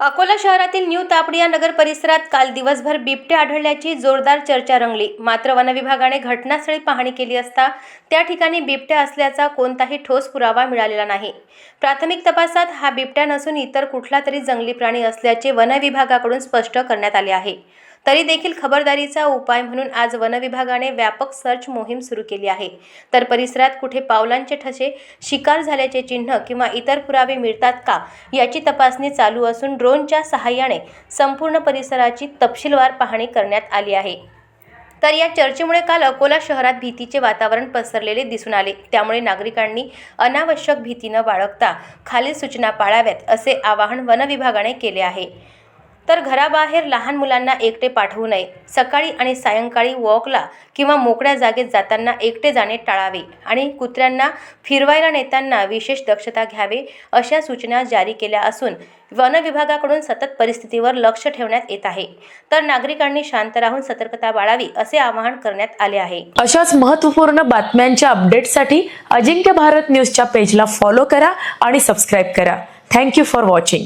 अकोला शहरातील न्यू तापडिया नगर परिसरात काल दिवसभर बिबटे आढळल्याची जोरदार चर्चा रंगली. मात्र वनविभागाने घटनास्थळी पाहणी केली असता त्या ठिकाणी बिबट्या असल्याचा कोणताही ठोस पुरावा मिळालेला नाही. प्राथमिक तपासात हा बिबट्या नसून इतर कुठला तरी जंगली प्राणी असल्याचे वनविभागाकडून स्पष्ट करण्यात आले आहे. तरी देखील खबरदारीचा उपाय म्हणून आज वनविभागाने व्यापक सर्च मोहीम सुरू केली आहे. तर परिसरात कुठे पावलांचे ठसे शिकार झाल्याचे चिन्ह किंवा इतर पुरावे मिळतात का याची तपासणी चालू असून ड्रोनच्या सहाय्याने संपूर्ण परिसराची तपशीलवार पाहणी करण्यात आली आहे. तर या चर्चेमुळे काल अकोला शहरात भीतीचे वातावरण पसरलेले दिसून आले. त्यामुळे नागरिकांनी अनावश्यक भीती न बाळगता खालील सूचना पाळाव्यात असे आवाहन वनविभागाने केले आहे. तर घराबाहेर लहान मुलांना एकटे पाठवू नये. सकाळी आणि सायंकाळी वॉकला किंवा मोकळ्या जागेत जाताना एकटे जाणे टाळावे आणि कुत्र्यांना फिरवायला नेताना विशेष दक्षता घ्यावे अशा सूचना जारी केल्या असून वन विभागाकडून सतत परिस्थितीवर लक्ष ठेवण्यात येत आहे. तर नागरिकांनी शांत राहून सतर्कता बाळावी असे आवाहन करण्यात आले आहे. अशाच महत्त्वपूर्ण बातम्यांच्या अपडेटसाठी अजिंक्य भारत न्यूजच्या पेजला फॉलो करा आणि सबस्क्राईब करा. Thank you for watching.